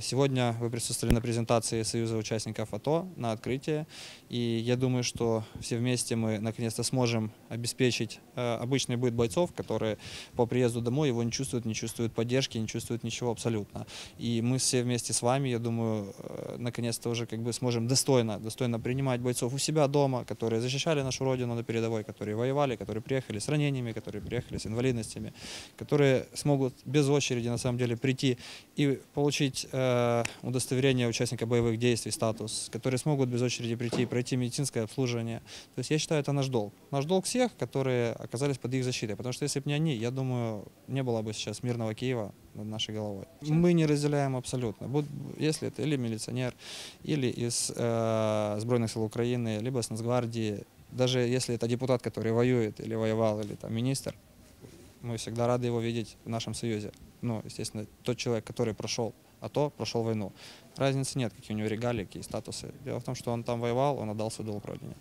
Сегодня вы присутствовали на презентации Союза участников АТО на открытии, и я думаю, что все вместе мы наконец-то сможем обеспечить э, обычный быт бойцов, которые по приезду домой его не чувствуют, не чувствуют поддержки, не чувствуют ничего абсолютно. И мы все вместе с вами, я думаю, э, наконец-то уже как бы сможем достойно, достойно принимать бойцов у себя дома, которые защищали нашу родину на передовой, которые воевали, которые приехали с ранениями, которые приехали с инвалидностями, которые смогут без очереди на самом деле прийти и получить э, удостоверение участника боевых действий, статус, которые смогут без очереди прийти и пройти медицинское обслуживание. То есть я считаю, это наш долг. Наш долг всех, которые оказались под их защитой. Потому что если бы не они, я думаю, не было бы сейчас мирного Киева над нашей головой. Мы не разделяем абсолютно. Если это или милиционер, или из э, Сбройных сил Украины, либо с Нацгвардии, даже если это депутат, который воюет или воевал, или там министр, мы всегда рады его видеть в нашем союзе. Ну, естественно, тот человек, который прошел АТО, прошел войну. Разницы нет, какие у него регалии, какие статусы. Дело в том, что он там воевал, он отдал свой долг родине.